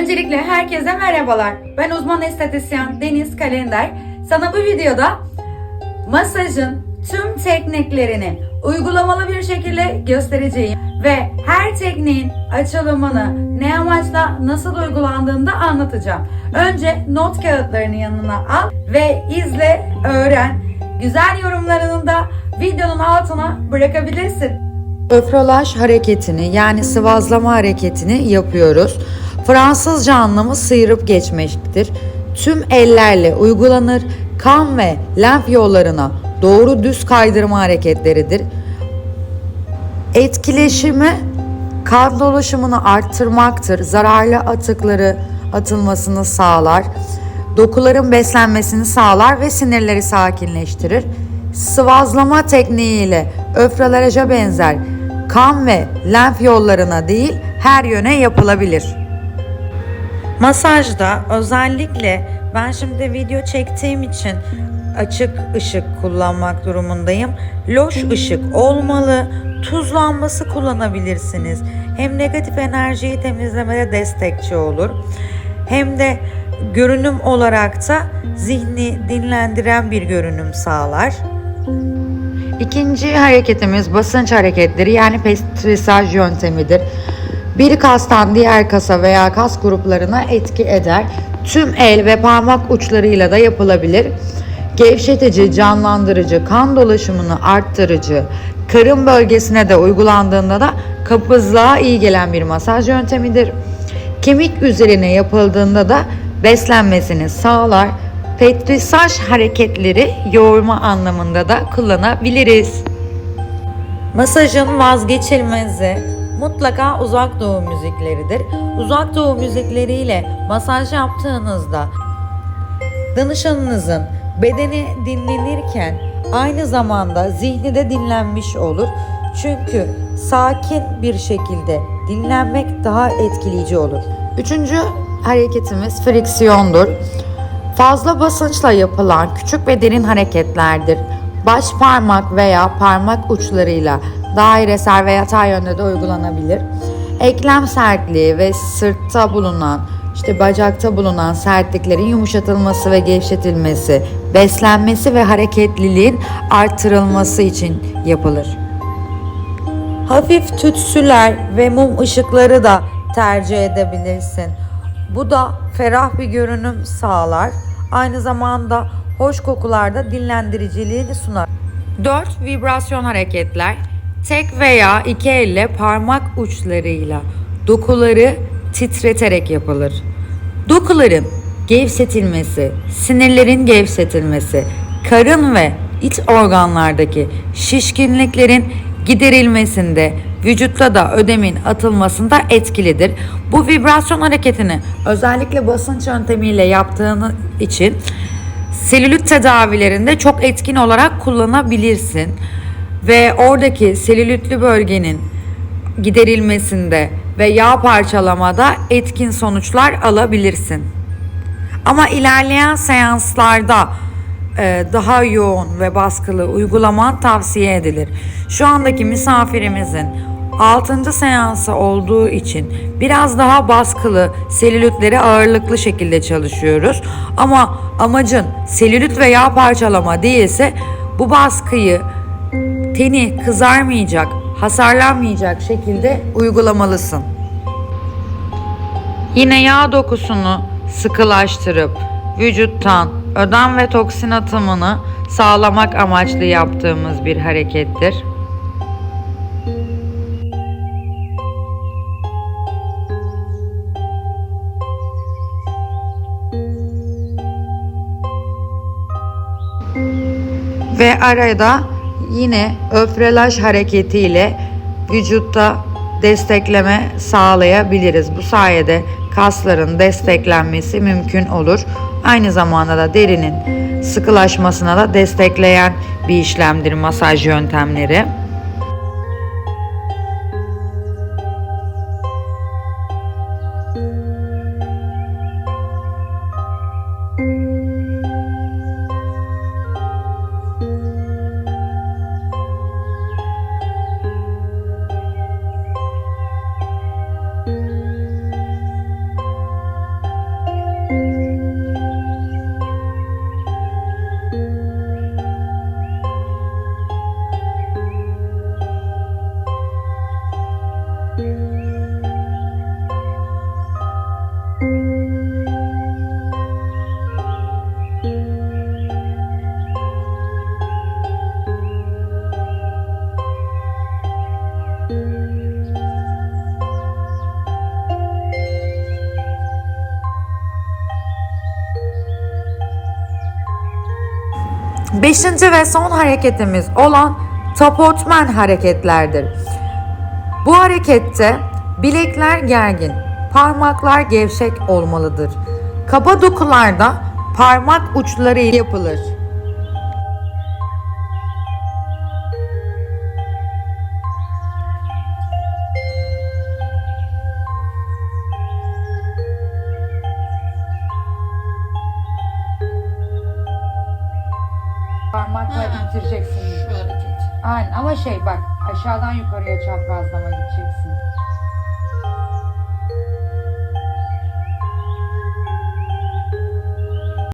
Öncelikle herkese merhabalar. Ben uzman estetisyen Deniz Kalender. Sana bu videoda masajın tüm tekniklerini uygulamalı bir şekilde göstereceğim ve her tekniğin açılımını ne amaçla nasıl uygulandığını da anlatacağım. Önce not kağıtlarını yanına al ve izle, öğren. Güzel yorumlarını da videonun altına bırakabilirsin. Öfrolaj hareketini yani sıvazlama hareketini yapıyoruz. Fransızca anlamı sıyırıp geçmektir. Tüm ellerle uygulanır. Kan ve lenf yollarına doğru düz kaydırma hareketleridir. Etkileşimi kan dolaşımını arttırmaktır. Zararlı atıkları atılmasını sağlar. Dokuların beslenmesini sağlar ve sinirleri sakinleştirir. Sıvazlama tekniğiyle öfrolaja benzer kan ve lenf yollarına değil her yöne yapılabilir. Masajda özellikle ben şimdi video çektiğim için açık ışık kullanmak durumundayım. Loş ışık olmalı. Tuz lambası kullanabilirsiniz. Hem negatif enerjiyi temizlemede destekçi olur. Hem de görünüm olarak da zihni dinlendiren bir görünüm sağlar. İkinci hareketimiz basınç hareketleri yani pestrisaj yöntemidir. Bir kastan diğer kasa veya kas gruplarına etki eder. Tüm el ve parmak uçlarıyla da yapılabilir. Gevşetici, canlandırıcı, kan dolaşımını arttırıcı, karın bölgesine de uygulandığında da kabızlığa iyi gelen bir masaj yöntemidir. Kemik üzerine yapıldığında da beslenmesini sağlar. Petrisaj hareketleri yoğurma anlamında da kullanabiliriz. Masajın vazgeçilmezi mutlaka uzak doğu müzikleridir. Uzak doğu müzikleriyle masaj yaptığınızda danışanınızın bedeni dinlenirken aynı zamanda zihni de dinlenmiş olur. Çünkü sakin bir şekilde dinlenmek daha etkileyici olur. Üçüncü hareketimiz friksiyondur. Fazla basınçla yapılan küçük ve derin hareketlerdir. Baş parmak veya parmak uçlarıyla dairesel ve yatay yönde de uygulanabilir. Eklem sertliği ve sırtta bulunan işte bacakta bulunan sertliklerin yumuşatılması ve gevşetilmesi, beslenmesi ve hareketliliğin artırılması için yapılır. Hafif tütsüler ve mum ışıkları da tercih edebilirsin. Bu da ferah bir görünüm sağlar. Aynı zamanda hoş kokularda dinlendiriciliğini sunar. 4 vibrasyon hareketler tek veya iki elle parmak uçlarıyla dokuları titreterek yapılır. Dokuların gevşetilmesi, sinirlerin gevşetilmesi, karın ve iç organlardaki şişkinliklerin giderilmesinde, vücutta da ödemin atılmasında etkilidir. Bu vibrasyon hareketini özellikle basınç yöntemiyle yaptığın için selülit tedavilerinde çok etkin olarak kullanabilirsin. Ve oradaki selülitli bölgenin giderilmesinde ve yağ parçalamada etkin sonuçlar alabilirsin. Ama ilerleyen seanslarda e, daha yoğun ve baskılı uygulaman tavsiye edilir. Şu andaki misafirimizin 6. seansı olduğu için biraz daha baskılı selülitleri ağırlıklı şekilde çalışıyoruz. Ama amacın selülit ve yağ parçalama değilse bu baskıyı teni kızarmayacak, hasarlanmayacak şekilde uygulamalısın. Yine yağ dokusunu sıkılaştırıp vücuttan ödem ve toksin atımını sağlamak amaçlı yaptığımız bir harekettir. Ve arada yine öfrelaj hareketiyle vücutta destekleme sağlayabiliriz. Bu sayede kasların desteklenmesi mümkün olur. Aynı zamanda da derinin sıkılaşmasına da destekleyen bir işlemdir masaj yöntemleri. Beşinci ve son hareketimiz olan tapotman hareketlerdir. Bu harekette bilekler gergin, parmaklar gevşek olmalıdır. Kaba dokularda parmak uçları yapılır. Bitireceksin. Şu hareket. Aynen ama şey bak aşağıdan yukarıya çaprazlama gideceksin.